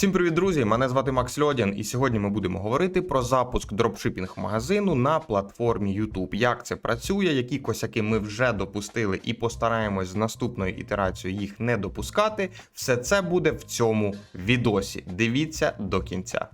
Всім привіт, друзі! Мене звати Макс Льодін, і сьогодні ми будемо говорити про запуск дропшипінг магазину на платформі YouTube. Як це працює, які косяки ми вже допустили, і постараємось з наступною ітерацією їх не допускати. Все це буде в цьому відосі. Дивіться до кінця.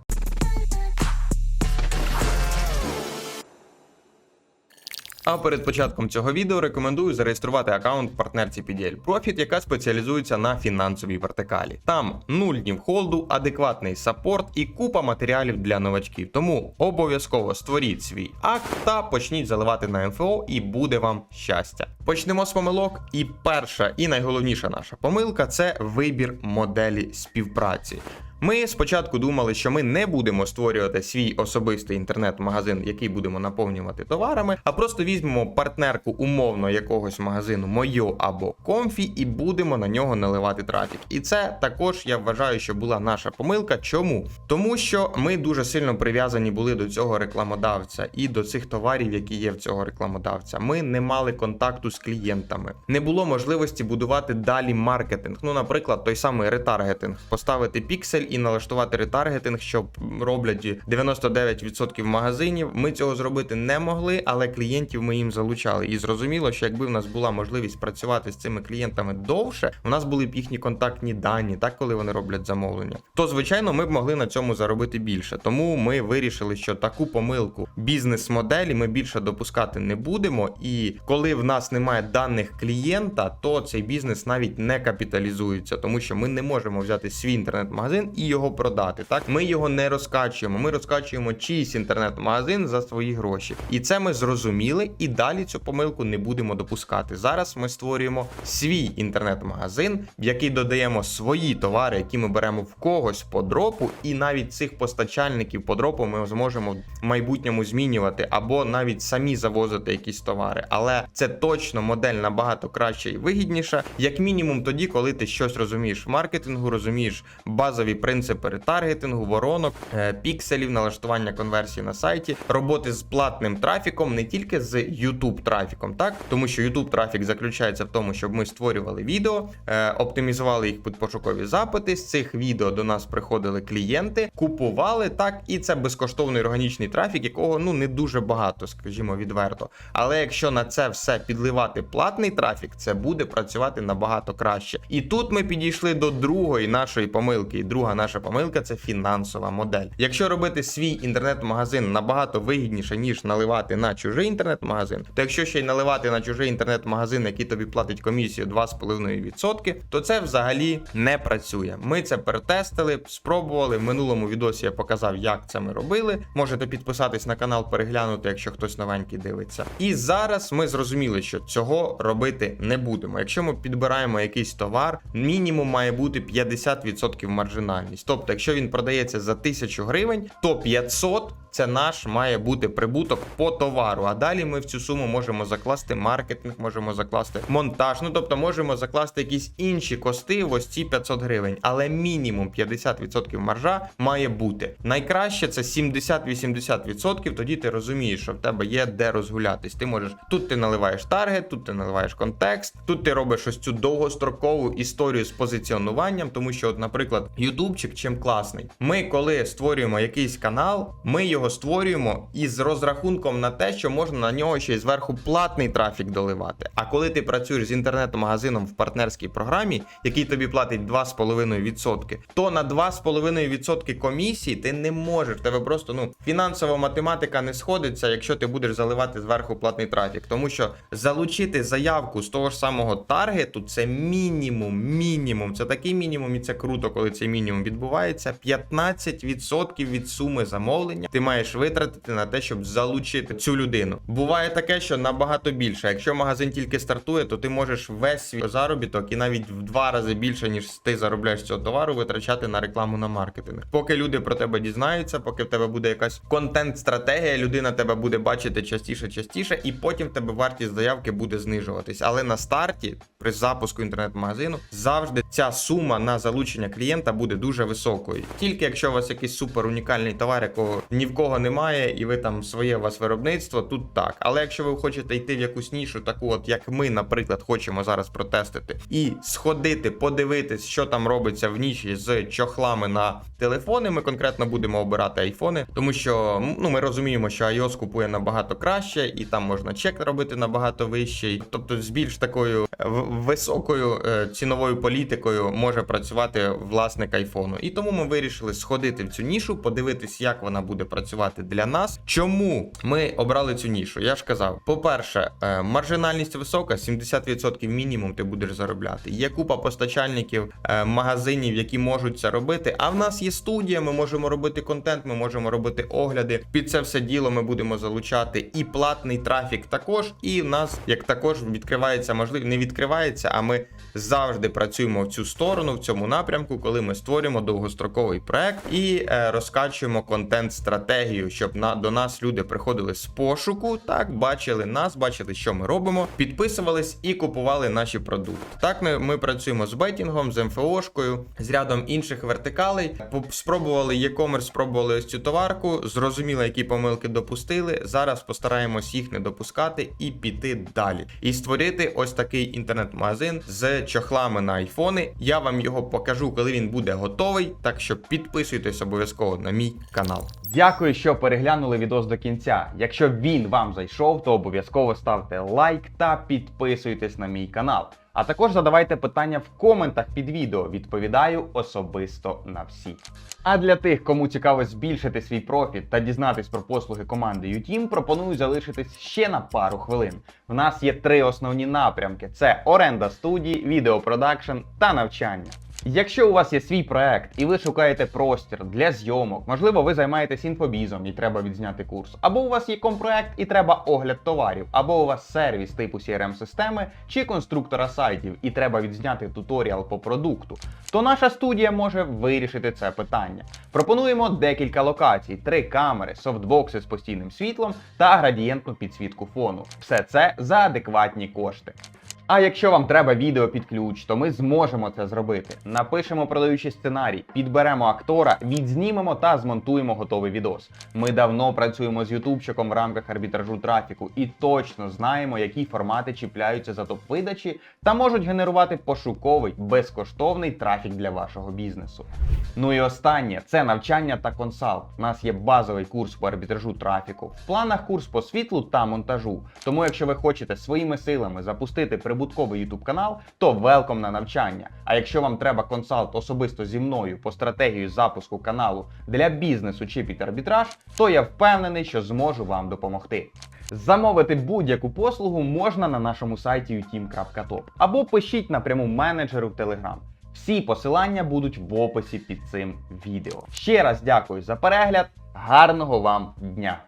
А перед початком цього відео рекомендую зареєструвати аккаунт партнерці PDL Profit, яка спеціалізується на фінансовій вертикалі. Там нуль днів холду, адекватний саппорт і купа матеріалів для новачків. Тому обов'язково створіть свій акт та почніть заливати на МФО, і буде вам щастя. Почнемо з помилок. І перша, і найголовніша наша помилка це вибір моделі співпраці. Ми спочатку думали, що ми не будемо створювати свій особистий інтернет-магазин, який будемо наповнювати товарами, а просто візьмемо партнерку умовно якогось магазину Мойо або Комфі і будемо на нього наливати трафік. І це також я вважаю, що була наша помилка. Чому? Тому що ми дуже сильно прив'язані були до цього рекламодавця і до цих товарів, які є в цього рекламодавця. Ми не мали контакту з клієнтами, не було можливості будувати далі маркетинг. Ну, наприклад, той самий ретаргетинг, поставити піксель і налаштувати ретаргетинг, що роблять 99% магазинів. Ми цього зробити не могли, але клієнтів ми їм залучали. І зрозуміло, що якби в нас була можливість працювати з цими клієнтами довше, у нас були б їхні контактні дані, так коли вони роблять замовлення. То звичайно, ми б могли на цьому заробити більше. Тому ми вирішили, що таку помилку бізнес-моделі ми більше допускати не будемо. І коли в нас немає даних клієнта, то цей бізнес навіть не капіталізується, тому що ми не можемо взяти свій інтернет-магазин і його продати. Так, ми його не розкачуємо. Ми розкачуємо чийсь інтернет-магазин за свої гроші. І це ми зрозуміли, і далі цю помилку не будемо допускати. Зараз ми створюємо свій інтернет-магазин, в який додаємо свої товари, які ми беремо в когось по дропу, і навіть цих постачальників по дропу ми зможемо в майбутньому змінювати або навіть самі завозити якісь товари. Але це точно модель набагато краще і вигідніша, як мінімум тоді, коли ти щось розумієш в маркетингу, розумієш базові принципи ретаргетингу, воронок, е, пікселів, налаштування конверсії на сайті, роботи з платним трафіком, не тільки з YouTube трафіком, так тому що YouTube трафік заключається в тому, щоб ми створювали відео, е, оптимізували їх під пошукові запити. З цих відео до нас приходили клієнти, купували так, і це безкоштовний органічний трафік, якого ну не дуже багато, скажімо відверто. Але якщо на це все підливати платний трафік, це буде працювати набагато краще. І тут ми підійшли до другої нашої помилки. І друга наша помилка це фінансова модель. Якщо робити свій інтернет-магазин набагато вигідніше, ніж наливати на чужий інтернет-магазин, то якщо ще й наливати на чужий інтернет-магазин, який тобі платить комісію 2,5%, то це взагалі не працює. Ми це перетестили, спробували. В минулому відосі я показав, як це ми робили. Можете підписатись на канал, переглянути, якщо хтось новенький дивиться. І зараз ми зрозуміли, що цього робити не будемо. Якщо ми підбираємо якийсь товар, мінімум має бути 50% маржинальність. Тобто, якщо він продається за 1000 гривень, то 500 це наш має бути прибуток по товару. А далі ми в цю суму можемо закласти маркетинг, можемо закласти монтаж. Ну тобто можемо закласти якісь інші кости ось ці 500 гривень, але мінімум 50% маржа має бути. Найкраще це 70-80%. Тоді ти розумієш, що в тебе є де розгулятись. Ти можеш тут ти наливаєш таргет, тут ти наливаєш контекст, тут ти робиш ось цю довгострокову історію з позиціонуванням, тому що, от, наприклад, ютубчик чим класний. Ми, коли створюємо якийсь канал, ми його створюємо із розрахунком на те, що можна на нього ще й зверху платний трафік доливати. А коли ти працюєш з інтернет-магазином в партнерській програмі, який тобі платить 2,5%, то на 2,5% комісії ти не можеш. Тебе просто ну фінансова математика не сходиться, якщо ти будеш заливати зверху платний трафік. Тому що залучити заявку з того ж самого таргету це мінімум, мінімум. Це такий мінімум, і це круто, коли цей мінімум відбувається. 15% від суми замовлення ти маєш витратити на те, щоб залучити цю людину. Буває таке, що набагато більше. Якщо магазин тільки стартує, то ти можеш весь свій заробіток і навіть в два рази більше, ніж ти заробляєш цього товару, витрачати на рекламу на маркетинг. Поки люди про тебе дізнаються, поки в тебе буде якась контент-стратегія, людина тебе буде бачити частіше, частіше, і потім в тебе вартість заявки буде знижуватись. Але на старті, при запуску інтернет-магазину, завжди ця сума на залучення клієнта буде дуже високою. Тільки якщо у вас якийсь супер унікальний товар, якого ні в кого немає, і ви там своє у вас виробництво, тут так. Але якщо ви хочете йти в якусь нішу, таку, от як ми, наприклад, хочемо зараз протестити, і сходити, подивитись, що там робиться в ніші з чохлами на телефони, ми конкретно будемо обирати айфони, тому що ну ми розуміємо, що iOS купує набагато краще, і там можна чек робити набагато вищий. Тобто, з більш такою е, високою е, ціновою політикою може працювати власник айфону. І тому ми вирішили сходити в цю нішу, подивитись, як вона буде працювати для нас. Чому ми обрали цю нішу? Я ж казав, по-перше, е, маржинальність висока, 70% мінімум ти будеш заробляти. Є купа постачальників, е, магазинів, які можуть це робити. А в нас є студія, ми можемо робити контент, ми можемо робити огляди. Під це все діло ми будемо залучати і платний трафік також. І в нас як також відкривається можливість, не відкривається, а ми завжди працюємо в цю сторону, в цьому напрямку, коли ми створюємо довгостроковий проект і е, розкачуємо контент-стратегію, щоб на до нас люди приходили з пошуку, так бачили нас, бачили, що ми робимо, підписувались і купували наші продукти. Так ми, ми працюємо з бетінгом, з МФОшкою, з рядом інших вертикалей. Спробували e-commerce, спробували ось цю товарку, зрозуміли, які помилки допустили. Зараз постараємось їх не допускати і піти далі. І створити ось такий інтернет-магазин з чохлами на айфони. Я вам його покажу, коли він буде готовий. Так що підписуйтесь обов'язково на мій канал. Дякую, що переглянули відос до кінця. Якщо він вам зайшов, то обов'язково ставте лайк та підписуйтесь на мій канал. А також задавайте питання в коментах під відео. Відповідаю особисто на всі. А для тих, кому цікаво збільшити свій профіт та дізнатись про послуги команди UTeam, пропоную залишитись ще на пару хвилин. В нас є три основні напрямки: це оренда студії, відеопродакшн та навчання. Якщо у вас є свій проект і ви шукаєте простір для зйомок, можливо, ви займаєтесь інфобізом і треба відзняти курс, або у вас є компроект і треба огляд товарів, або у вас сервіс типу crm системи чи конструктора сайтів і треба відзняти туторіал по продукту, то наша студія може вирішити це питання. Пропонуємо декілька локацій: три камери, софтбокси з постійним світлом та градієнтну підсвітку фону. Все це за адекватні кошти. А якщо вам треба відео під ключ, то ми зможемо це зробити. Напишемо продаючий сценарій, підберемо актора, відзнімемо та змонтуємо готовий відос. Ми давно працюємо з ютубчиком в рамках арбітражу трафіку і точно знаємо, які формати чіпляються за топ-видачі та можуть генерувати пошуковий безкоштовний трафік для вашого бізнесу. Ну і останнє це навчання та консалт. У нас є базовий курс по арбітражу трафіку. В планах курс по світлу та монтажу. Тому, якщо ви хочете своїми силами запустити прибутковий YouTube канал, то велком на навчання. А якщо вам треба консалт особисто зі мною по стратегії запуску каналу для бізнесу чи під арбітраж, то я впевнений, що зможу вам допомогти. Замовити будь-яку послугу можна на нашому сайті uteam.top або пишіть напряму менеджеру в Telegram. Всі посилання будуть в описі під цим відео. Ще раз дякую за перегляд. Гарного вам дня!